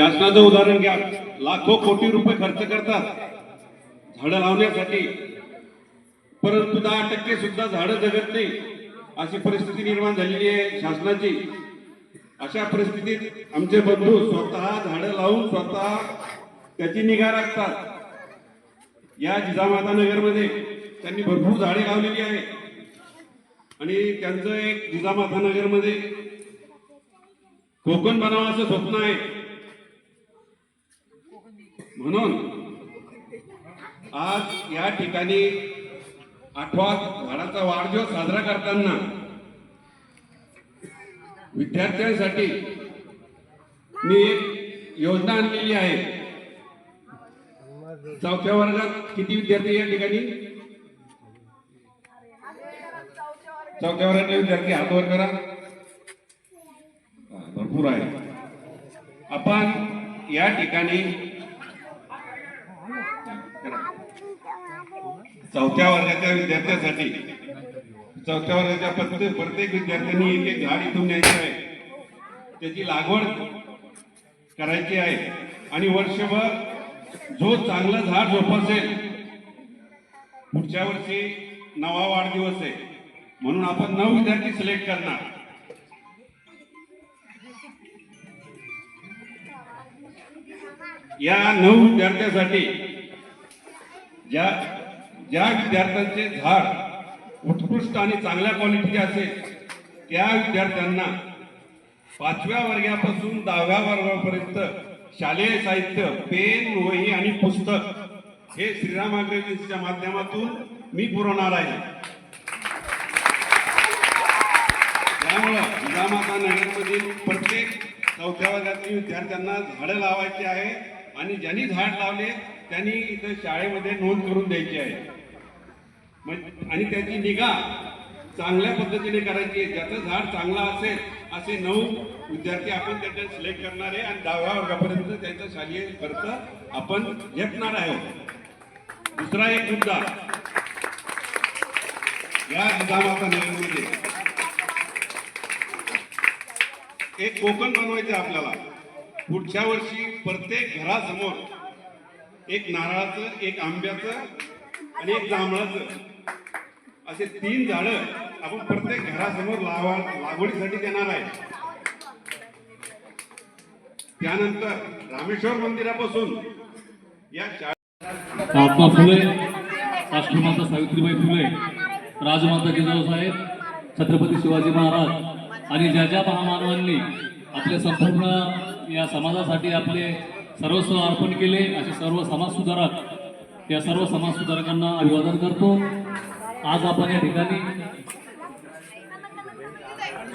शासनाचं उदाहरण घ्या. लाखो कोटी रुपये खर्च करतात. झाडं लावण्यासाठी. परंतु दहा टक्के सुद्धा झाडं जगत नाही. अशी परिस्थिती निर्माण झालेली आहे शासनाची. अशा परिस्थितीत आमचे बंधू स्वतः झाडं लावून स्वतः त्याची निगा राखतात. या जिजामाता नगरमध्ये त्यांनी भरपूर झाडे लावलेली आहे आणि त्यांचं एक जिजामाता नगरमध्ये कोकण बनावाचं स्वप्न आहे. म्हणून आज या ठिकाणी आठवा झाडाचा वाढदिवस साजरा करताना विद्यार्थ्यांसाठी मी एक योजना आणलेली आहे. चौथ्या वर्गात किती विद्यार्थी या ठिकाणी? चौथ्या वर्गातले विद्यार्थी हात वर करा. भरपूर आहे. आपण या ठिकाणी चौथ्या वर्गाच्या विद्यार्थ्यांसाठी. चौथ्या वर्गाच्या प्रत्येक प्रत्येक विद्यार्थ्यांनी एक एक झाड इथून न्यायचं आहे. त्याची लागवड करायची आहे. आणि वर्षभर जो चांगलं झाड जोपासेल पुढच्या वर्षी नवा वाढदिवस आहे. म्हणून आपण नऊ विद्यार्थी सिलेक्ट करणार. या नऊ विद्यार्थ्यांसाठी ज्या ज्या विद्यार्थ्यांचे झाड उत्कृष्ट आणि चांगल्या क्वालिटीचे असेल त्या विद्यार्थ्यांना पाचव्या वर्गापासून दहाव्या वर्गापर्यंत शालेय साहित्य पेन वही आणि पुस्तक हे श्रीराम अग्रजीच्या माध्यमातून मी पुरवणार आहे. त्यामुळं जिजामाता नगरमधील प्रत्येक चौथ्या वर्गातील विद्यार्थ्यांना झाडं लावायची आहे आणि ज्यांनी झाड लावले त्यांनी इथं शाळेमध्ये नोंद करून द्यायची आहे. आणि त्याची निगा चांगल्या पद्धतीने करायची आहे. ज्याचं झाड चांगलं असेल असे नऊ विद्यार्थी आपण त्याच्यात सिलेक्ट करणार आहे आणि दहाव्या वर्गापर्यंत त्यांचा शालेय खर्च आपण घेतणार आहोत. दुसरा एक मुद्दा. या जिजामाता नगरमध्ये म्हणजे एक कोकण बनवायचं आहे आपल्याला. पुढच्या वर्षी प्रत्येक घरासमोर एक नारळाचं एक आंब्याचं आणि एक जांभळाचं. असे तीन झाडं आपण प्रत्येक घरासमोर लावा लागवडीसाठी देणार आहे. त्यानंतर रामेश्वर मंदिरापासून या महात्मा फुले राष्ट्रमाता सावित्रीबाई फुले राजमाता जिजाऊसाहेब छत्रपती शिवाजी महाराज आणि ज्या ज्या महामानवांनी आपले संपूर्ण या समाजासाठी आपले सर्वस्व अर्पण केले असे सर्व समाज सुधारक या सर्व समाज सुधारकांना अभिवादन करतो. आज आपण या ठिकाणी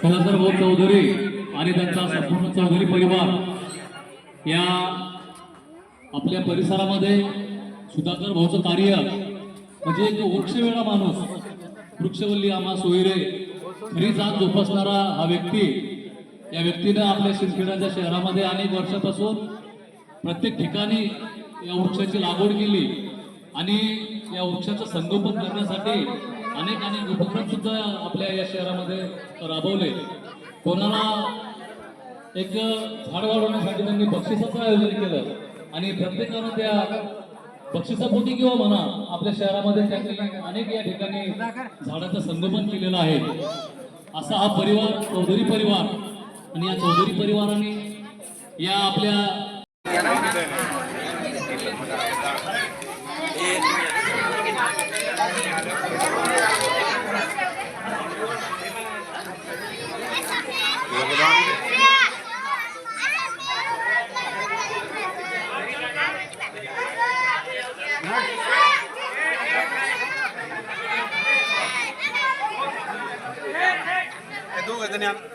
सहजर भाऊ चौधरी आणि त्यांचा संपूर्ण चौधरी परिवार या आपल्या परिसरामध्ये सुधाकर भाऊचं कार्य म्हणजे एक वृक्षवेळा माणूस वृक्षवल्ली आम्हा सोयरे घरी जात जोपासणारा हा व्यक्ती. या व्यक्तीने आपल्या शिंदखेड्याच्या शहरामध्ये अनेक वर्षापासून प्रत्येक ठिकाणी या वृक्षाची लागवड केली आणि या वृक्षाचं संगोपन करण्यासाठी अनेक अनेक उपक्रम सुद्धा आपल्या या शहरामध्ये राबवले. कोणाला एक झाड वाढवण्यासाठी त्यांनी बक्षिसाचं आयोजन केलं आणि प्रत्येकानं त्या बक्षिसापोटी किंवा म्हणा आपल्या शहरामध्ये त्यांनी अनेक या ठिकाणी झाडाचं संगोपन केलेलं आहे. असा हा परिवार चौधरी परिवार आणि या चौधरी परिवाराने या आपल्या തന്നെയാണ്